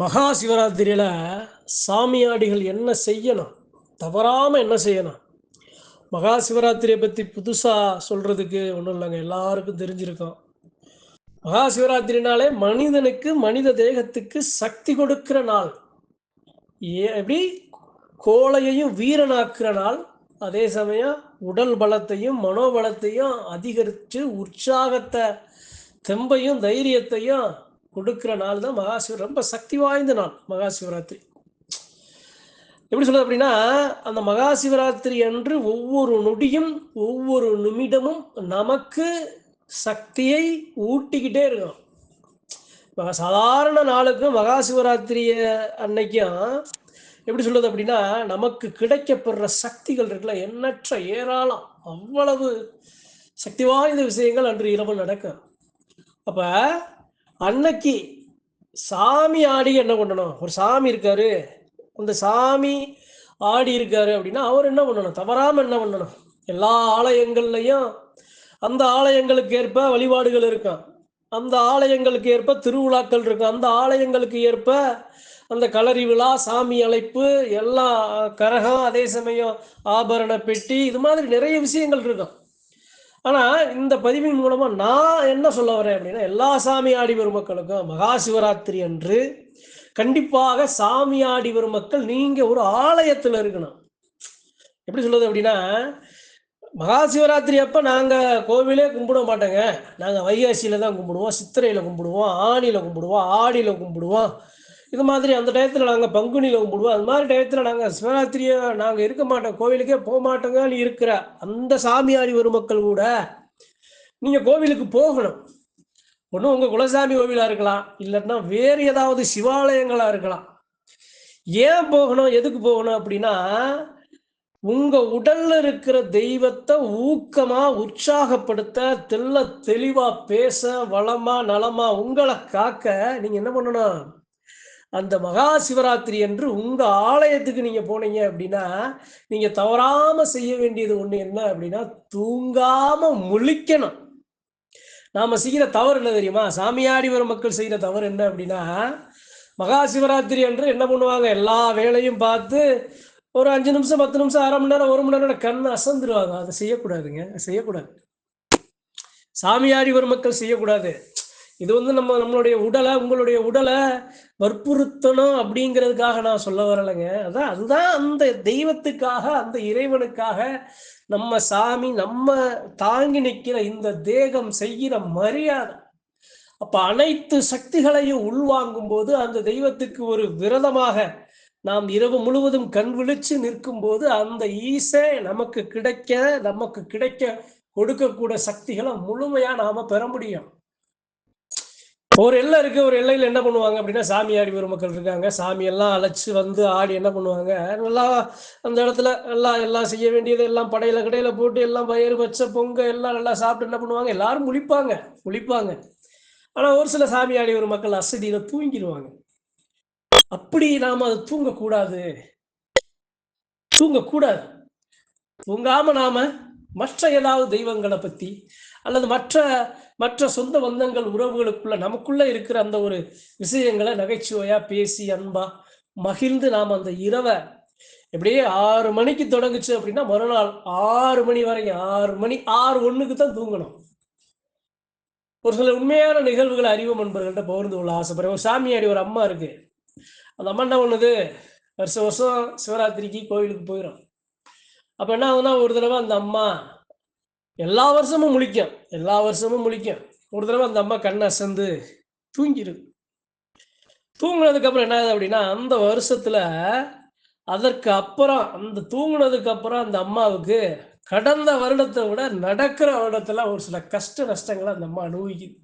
மகா சிவராத்திரியில் சாமியாடிகள் என்ன செய்யணும்? தவறாமல் என்ன செய்யணும்? மகா சிவராத்திரியை பற்றி புதுசாக சொல்கிறதுக்கு ஒன்றும் இல்லைங்க. எல்லாருக்கும் தெரிஞ்சிருக்கோம். மகா சிவராத்திரினாலே மனிதனுக்கு மனித தேகத்துக்கு சக்தி கொடுக்கிற நாள். ஏ எப்படி? கோளையையும் வீரனாக்குற நாள். அதே சமயம் உடல் பலத்தையும் மனோபலத்தையும் அதிகரித்து உற்சாகத்தை தெம்பையும் தைரியத்தையும் கொடுக்குற நாள் தான் மகா ரொம்ப சக்தி வாய்ந்த நாள் மகா சிவராத்திரி எப்படி சொல்றது அப்படின்னா அந்த மகா சிவராத்திரி அன்று ஒவ்வொரு நொடியும் ஒவ்வொரு நிமிடமும் நமக்கு சக்தியை ஊட்டிக்கிட்டே இருக்கும் சாதாரண நாளுக்கும் மகாசிவராத்திரிய அன்னைக்கும் எப்படி சொல்றது அப்படின்னா நமக்கு கிடைக்கப்படுற சக்திகள் இருக்குல்ல எண்ணற்ற ஏராளம் அவ்வளவு சக்தி வாய்ந்த விஷயங்கள் அன்று இரவு நடக்கும். அப்போ அன்னைக்கு சாமி ஆடி என்ன பண்ணணும்? ஒரு சாமி இருக்காரு. அந்த சாமி ஆடி இருக்காரு அப்படின்னா அவர் என்ன பண்ணணும்? தவறாமல் என்ன பண்ணணும்? எல்லா ஆலயங்கள்லையும் அந்த ஆலயங்களுக்கு ஏற்ப வழிபாடுகள் இருக்கும். அந்த ஆலயங்களுக்கு ஏற்ப திருவிழாக்கள் இருக்கும். அந்த ஆலயங்களுக்கு ஏற்ப அந்த களரி விழா சாமி அழைப்பு எல்லா கரகம் அதே சமயம் ஆபரண பெட்டி இது மாதிரி நிறைய விஷயங்கள் இருக்கும். ஆனால் இந்த பதிவின் மூலமாக நான் என்ன சொல்ல வரேன் அப்படின்னா எல்லா சாமியாடி வரும் மக்களுக்கும் மகா சிவராத்திரி அன்று கண்டிப்பாக சாமியாடி வரும் மக்கள் நீங்கள் ஒரு ஆலயத்தில் இருக்கணும். எப்படி சொல்லுது அப்படின்னா மகா சிவராத்திரி அப்போ நாங்கள் கோவிலே கும்பிட மாட்டோங்க. நாங்கள் வைகாசியில் தான் கும்பிடுவோம் சித்திரையில் கும்பிடுவோம் ஆணியில் கும்பிடுவோம் ஆடியில் கும்பிடுவோம். இது மாதிரி அந்த டயத்தில் நாங்கள் பங்குனியில் கும்பிடுவோம் அது மாதிரி டயத்தில் நாங்கள் சிவராத்திரியை நாங்கள் இருக்க மாட்டோம். கோவிலுக்கே போக மாட்டோங்கன்னு இருக்கிற அந்த சாமியாரி ஒரு மக்கள் கூட நீங்கள் கோவிலுக்கு போகணும். ஒன்றும் உங்கள் குலசாமி கோவிலாக இருக்கலாம் இல்லைன்னா வேறு ஏதாவது சிவாலயங்களாக இருக்கலாம். ஏன் போகணும் எதுக்கு போகணும் அப்படின்னா உங்க உடல்ல இருக்கிற தெய்வத்தை ஊக்கமா உற்சாகப்படுத்த தெல்ல தெளிவா பேச வளமா நலமா உங்களை காக்க நீங்க என்ன பண்ணணும்? அந்த மகா சிவராத்திரி என்று உங்க ஆலயத்துக்கு நீங்க போனீங்க அப்படின்னா நீங்க தவறாம செய்ய வேண்டியது ஒண்ணு என்ன அப்படின்னா தூங்காம முழிக்கணும். நாம செய்கிற தவறு என்ன தெரியுமா? சாமியாடி வரும் மக்கள் செய்கிற தவறு என்ன அப்படின்னா மகா சிவராத்திரி அன்று என்ன பண்ணுவாங்க? எல்லா வேலையும் பார்த்து ஒரு அஞ்சு நிமிஷம் பத்து நிமிஷம் அரை மணி நேரம் ஒரு மணி நேரம் கண் அசந்துருவாங்க. அதை செய்யக்கூடாதுங்க. செய்யக்கூடாது. சாமியாடி வரும் மக்கள் செய்யக்கூடாது. இது வந்து நம்ம நம்மளுடைய உடலை உங்களுடைய உடலை வற்புறுத்தணும் அப்படிங்கிறதுக்காக நான் சொல்ல வரலைங்க. அதான் அதுதான் அந்த தெய்வத்துக்காக அந்த இறைவனுக்காக நம்ம சாமி நம்ம தாங்கி நிற்கிற இந்த தேகம் செய்கிற மரியாதை. அப்ப அனைத்து சக்திகளையும் உள்வாங்கும் போது அந்த தெய்வத்துக்கு ஒரு விரதமாக நாம் இரவு முழுவதும் கண் விழிச்சு நிற்கும் போது அந்த ஈசை நமக்கு கிடைக்க நமக்கு கிடைக்க கொடுக்கக்கூட சக்திகளை முழுமையா நாம பெற முடியும். ஒரு எல்லை இருக்கு ஒரு எல்லையில் என்ன பண்ணுவாங்க அப்படின்னா சாமி ஆடி வரும் மக்கள் இருக்காங்க. சாமி எல்லாம் அழைச்சு வந்து ஆடி என்ன பண்ணுவாங்க? நல்லா அந்த இடத்துல எல்லாம் எல்லாம் செய்ய வேண்டியது எல்லாம் படையில கடையில போட்டு எல்லாம் பயிர் வச்ச பொங்க எல்லாம் நல்லா சாப்பிட்டு என்ன பண்ணுவாங்க? எல்லாரும் முழிப்பாங்க முழிப்பாங்க. ஆனா ஒரு சில சாமி ஆடி வரும் மக்கள் அசதியில தூங்கிடுவாங்க அப்படி நாம அது தூங்கக்கூடாது. தூங்கக்கூடாது. தூங்காம நாம மற்ற ஏதாவது தெய்வங்களை பத்தி அல்லது மற்ற மற்ற சொந்த பந்தங்கள் உறவுகளுக்குள்ள நமக்குள்ள இருக்கிற அந்த ஒரு விஷயங்களை நகைச்சுவையா பேசி அன்பா மகிழ்ந்து நாம் அந்த இரவை எப்படியே ஆறு மணிக்கு தொடங்குச்சு அப்படின்னா மறுநாள் ஆறு மணி வரைக்கும் ஆறு மணி ஆறு ஒண்ணுக்கு தான் தூங்கணும். ஒரு சில உண்மையான நிகழ்வுகளை அறிவு நண்பர்கள்ட்ட பகிர்ந்து கொள்ள ஆசைப்படுறேன். ஒரு சாமியாடி ஒரு அம்மா இருக்கு. அந்த அம்மா என்ன பண்ணுது? வருஷம் வருஷம் சிவராத்திரிக்கு கோவிலுக்கு போயிடும் அப்ப என்ன ஆகுதுன்னா ஒரு தடவை அந்த அம்மா எல்லா வருஷமும் முழிக்கும். எல்லா வருஷமும் முழிக்கும். ஒரு தடவை அந்த அம்மா கண்ணை அசந்து தூங்கிடுது. தூங்கினதுக்கப்புறம் என்ன ஆகுது அப்படின்னா அந்த வருஷத்தில் அதற்கு அப்புறம் அந்த தூங்கினதுக்கு அப்புறம் அந்த அம்மாவுக்கு கடந்த வருடத்தை விட நடக்கிற வருடத்தில் ஒரு சில கஷ்ட நஷ்டங்களை அந்த அம்மா அனுபவிக்குது.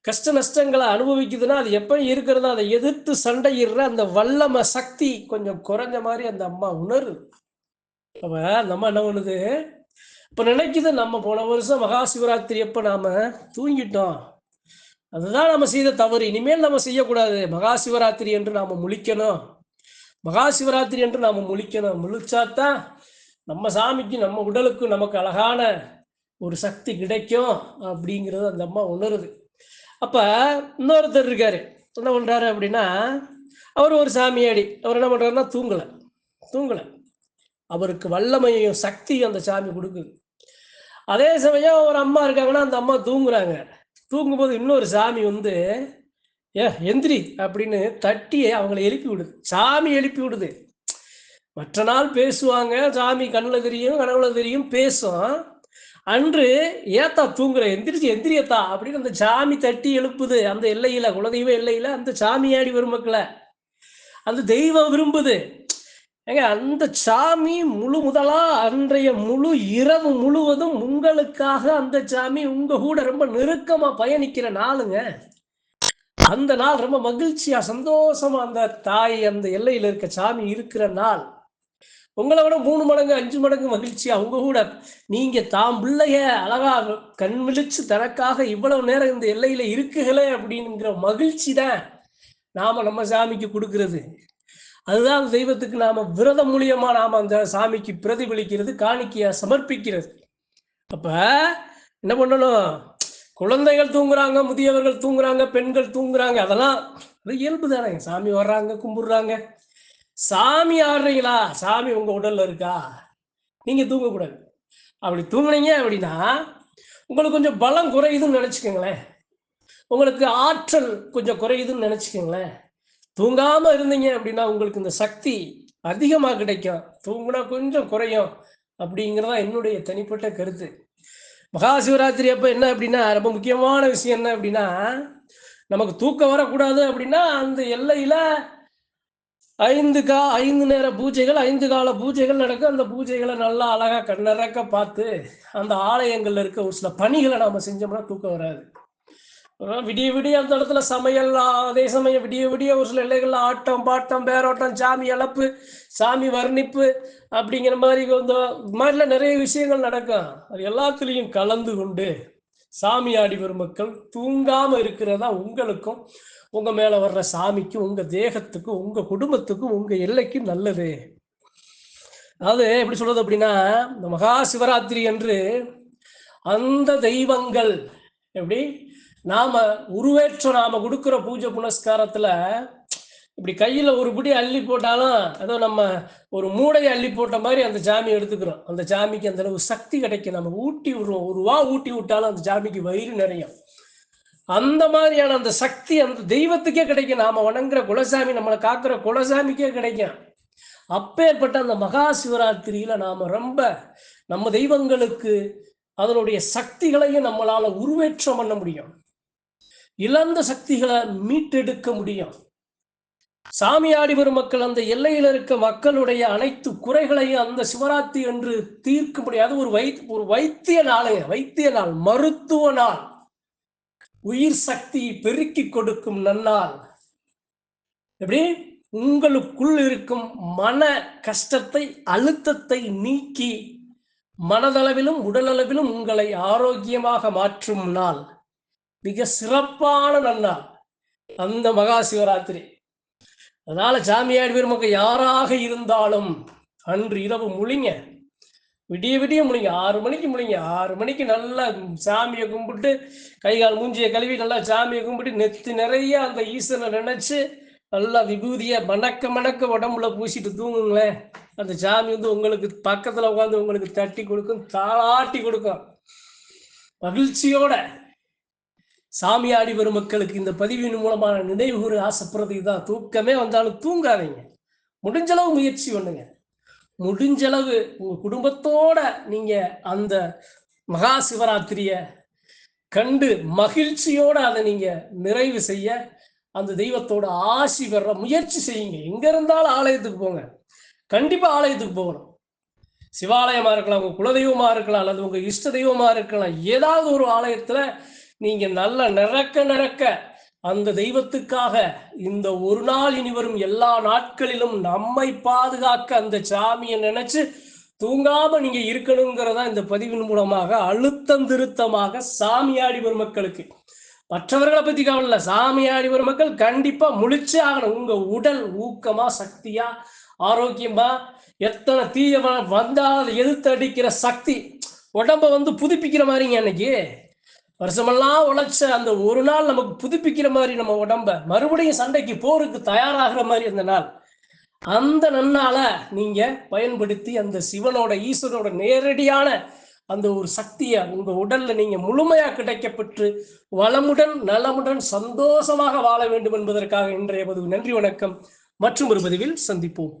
கஷ்ட நஷ்டங்களை அனுபவிக்குதுன்னா அது எப்படி இருக்கிறதோ அதை எதிர்த்து சண்டையிடுற அந்த வல்லம சக்தி கொஞ்சம் குறைஞ்ச மாதிரி அந்த அம்மா உணருது. அப்போ அந்த அம்மா என்ன பண்ணுது? இப்போ நினைக்குது நம்ம போன வருஷம் மகா சிவராத்திரி அப்போ நாம் தூங்கிட்டோம். அதுதான் நம்ம செய்த தவறு. இனிமேல் நம்ம செய்யக்கூடாது. மகா சிவராத்திரி என்று நாம் முழிக்கணும். மகா சிவராத்திரி என்று நாம் முழிக்கணும். முழிச்சாதான் நம்ம சாமிக்கு நம்ம உடலுக்கு நமக்கு அழகான ஒரு சக்தி கிடைக்கும் அப்படிங்கிறது அந்த அம்மா உணருது. அப்போ இன்னொருத்தர் இருக்கார். என்ன பண்ணுறாரு அப்படின்னா அவர் ஒரு சாமியாடி. அவர் என்ன பண்ணுறாருன்னா தூங்கலை. தூங்கலை. அவருக்கு வல்லமையும் சக்தியும் அந்த சாமி கொடுக்குது. அதே சமயம் ஒரு அம்மா இருக்காங்கன்னா அந்த அம்மா தூங்குறாங்க. தூங்கும்போது இன்னொரு சாமி வந்து ஏ எந்திரி அப்படின்னு தட்டி அவங்கள எழுப்பி விடுது. சாமி எழுப்பி விடுது. மற்ற நாள் பேசுவாங்க. சாமி கண்ணில் தெரியும் கனவுல தெரியும் பேசும் அன்று ஏத்தா தூங்குற எந்திரிச்சு எந்திரியத்தா அப்படின்னு அந்த சாமி தட்டி எழுப்புது. அந்த எல்லையில குலதெய்வ எல்லையில அந்த சாமியாடி மக்களை. அந்த தெய்வம் விரும்புது. ஏங்க அந்த சாமி முழு முதலா அன்றைய முழு இரவு முழுவதும் உங்களுக்காக அந்த சாமி உங்க கூட ரொம்ப நெருக்கமா பயணிக்கிற நாளுங்க. அந்த நாள் ரொம்ப மகிழ்ச்சியா சந்தோஷமா அந்த தாய் அந்த எல்லையில இருக்க சாமி இருக்கிற நாள். உங்களை விட மூணு மடங்கு அஞ்சு மடங்கு மகிழ்ச்சியா உங்க கூட. நீங்க தாம் பிள்ளைய அழகா கண் விழிச்சு தனக்காக இவ்வளவு நேரம் இந்த எல்லையில இருக்குகளே அப்படிங்கிற மகிழ்ச்சி தான் நாம நம்ம சாமிக்கு கொடுக்கறது. அதுதான் தெய்வத்துக்கு நாம விரதம் மூலியமா நாம அந்த சாமிக்கு பிரதிபலிக்கிறது காணிக்கையா சமர்ப்பிக்கிறது. அப்ப என்ன பண்ணணும்? குழந்தைகள் தூங்குறாங்க முதியவர்கள் தூங்குறாங்க பெண்கள் தூங்குறாங்க அதெல்லாம் இயல்பு தானே. சாமி வர்றாங்க கும்பிடுறாங்க. சாமி ஆடுறீங்களா? சாமி உங்க உடல்ல இருக்கா? நீங்க தூங்கக்கூடாது. அப்படி தூங்குனீங்க அப்படின்னா உங்களுக்கு கொஞ்சம் பலம் குறையுதுன்னு நினைச்சுக்கோங்களேன். உங்களுக்கு ஆற்றல் கொஞ்சம் குறையுதுன்னு நினைச்சுக்கோங்களேன். தூங்காம இருந்தீங்க அப்படின்னா உங்களுக்கு இந்த சக்தி அதிகமாக கிடைக்கும். தூங்குனா கொஞ்சம் குறையும் அப்படிங்கிறதா என்னுடைய தனிப்பட்ட கருத்து. மகா சிவராத்திரி அப்போ என்ன அப்படின்னா ரொம்ப முக்கியமான விஷயம் என்ன அப்படின்னா நமக்கு தூக்கம் வரக்கூடாது அப்படின்னா அந்த எல்லையில ஐந்து கா ஐந்து நேர பூஜைகள் ஐந்து கால பூஜைகள் நடக்கும். அந்த பூஜைகளை நல்லா அழகா கண்ணறக்க பார்த்து அந்த ஆலயங்கள்ல இருக்க ஒரு சில பணிகளை நாம செஞ்சோம்னா தூக்கம் வராது. விடிய விடிய அந்த இடத்துல சமையல் அதே சமயம் விடிய விடிய ஒரு சில எல்லைகளில் ஆட்டம் பாட்டம் பேரோட்டம் சாமி இழப்பு சாமி வர்ணிப்பு அப்படிங்கிற மாதிரி இந்த மாதிரிலாம் நிறைய விஷயங்கள் நடக்கும். அது எல்லாத்துலேயும் கலந்து கொண்டு சாமி ஆடி வரும் மக்கள் தூங்காம இருக்கிறதா உங்களுக்கும் உங்க மேல வர்ற சாமிக்கும் உங்க தேகத்துக்கும் உங்க குடும்பத்துக்கும் உங்க எல்லைக்கும் நல்லது. அதாவது எப்படி சொல்றது அப்படின்னா இந்த மகா சிவராத்திரி அன்று அந்த தெய்வங்கள் எப்படி? நாம உருவேற்ற நாம கொடுக்குற பூஜை புனஸ்காரத்துல இப்படி கையில ஒரு பிடி அள்ளி போட்டாலும் ஏதோ நம்ம ஒரு மூடையை அள்ளி போட்ட மாதிரி அந்த சாமி எடுத்துக்கிறோம். அந்த சாமிக்கு அந்த அளவு சக்தி கிடைக்கும். நம்ம ஊட்டி விடுறோம். ஒரு வா ஊட்டி விட்டாலும் அந்த ஜாமிக்கு வயிறு நிறையும். அந்த மாதிரியான அந்த சக்தி அந்த தெய்வத்துக்கே கிடைக்கும். நாம வணங்குற குலசாமி நம்மளை காக்குற குலசாமிக்கே கிடைக்கும். அப்பேற்பட்ட அந்த மகா சிவராத்திரியில நாம ரொம்ப நம்ம தெய்வங்களுக்கு அதனுடைய சக்திகளையும் நம்மளால உருவேற்றம் பண்ண முடியும். இழந்த சக்திகளை மீட்டெடுக்க முடியும். சாமியாடி பெருமக்கள் மக்கள் அந்த எல்லையில் இருக்க மக்களுடைய அனைத்து குறைகளையும் அந்த சிவராத்திரி என்று தீர்க்க முடியாது ஒரு வை ஒரு வைத்திய நாளைய வைத்திய நாள் மருத்துவ நாள். உயிர் சக்தி பெருக்கி கொடுக்கும் நன்னாள். எப்படி? உங்களுக்குள் இருக்கும் மன கஷ்டத்தை அழுத்தத்தை நீக்கி மனதளவிலும் உடலளவிலும் உங்களை ஆரோக்கியமாக மாற்றும் நாள். மிக சிறப்பான நன்னாள். அந்த மகா சிவராத்திரி. அதனால சாமியாடி பெருமக்கள் யாராக இருந்தாலும் அன்று இரவு முழிங்க. விடிய விடிய முழிங்க. ஆறு மணிக்கு முழிங்க. ஆறு மணிக்கு நல்லா சாமியை கும்பிட்டு கை கால் மூஞ்சியை கழுவி நல்லா சாமியை கும்பிட்டு நெத்து நிறைய அந்த ஈஸ்வரனை நினைச்சு நல்லா விபூதியை மணக்க மணக்க உடம்புல பூசிட்டு தூங்குங்களேன். அந்த சாமி வந்து உங்களுக்கு பக்கத்துல உட்காந்து உங்களுக்கு தட்டி கொடுக்கும் தாளாட்டி கொடுக்கும். மகிழ்ச்சியோட சாமியாடி பெருமக்களுக்கு மக்களுக்கு இந்த பதிவின் மூலமான நினைவுகூறு ஆசைப்படுறது இதுதான். தூக்கமே வந்தாலும் தூங்காதீங்க. முடிஞ்சளவு முயற்சி பண்ணுங்க. முடிஞ்சளவு உங்க குடும்பத்தோட நீங்க அந்த மகா சிவராத்திரிய கண்டு மகிழ்ச்சியோட அதை நீங்க நிறைவு செய்ய அந்த தெய்வத்தோட ஆசி பெற முயற்சி செய்யுங்க. எங்க இருந்தாலும் ஆலயத்துக்கு போங்க. கண்டிப்பா ஆலயத்துக்கு போகணும். சிவாலயமா இருக்கலாம் உங்க குலதெய்வமா இருக்கலாம் அல்லது உங்க இஷ்ட தெய்வமா இருக்கலாம் ஏதாவது ஒரு ஆலயத்துல நீங்க நல்ல நிறக்க நிறக்க அந்த தெய்வத்துக்காக இந்த ஒரு நாள் இனி வரும் எல்லா நாட்களிலும் நம்மை பாதுகாக்க அந்த சாமியை நினைச்சு தூங்காம நீங்க இருக்கணுங்கிறதா இந்த பதிவின் மூலமாக அழுத்தம் திருத்தமாக சாமியாடி வரும் மக்களுக்கு. மற்றவர்களை பத்தி கவலை சாமியாடி வரும் மக்கள் கண்டிப்பா முழிச்சே ஆகணும். உங்க உடல் ஊக்கமா சக்தியா ஆரோக்கியமா எத்தனை தீய வந்தால் எதிர்த்து அடிக்கிற சக்தி உடம்ப வந்து புதுப்பிக்கிற மாதிரிங்க அன்னைக்கு. வருஷமெல்லாம் உழைச்ச அந்த ஒரு நாள் நமக்கு புதுப்பிக்கிற மாதிரி நம்ம உடம்ப மறுபடியும் சண்டைக்கு போருக்கு தயாராகிற மாதிரி அந்த நாள். அந்த நன்னால நீங்க பயன்படுத்தி அந்த சிவனோட ஈஸ்வரோட நேரடியான அந்த ஒரு சக்தியை உங்க உடல்ல நீங்க முழுமையா கிடைக்கப்பெற்று வளமுடன் நலமுடன் சந்தோஷமாக வாழ வேண்டும் என்பதற்காக இன்றைய பதிவு. நன்றி வணக்கம். மற்றும் ஒரு பதிவில் சந்திப்போம்.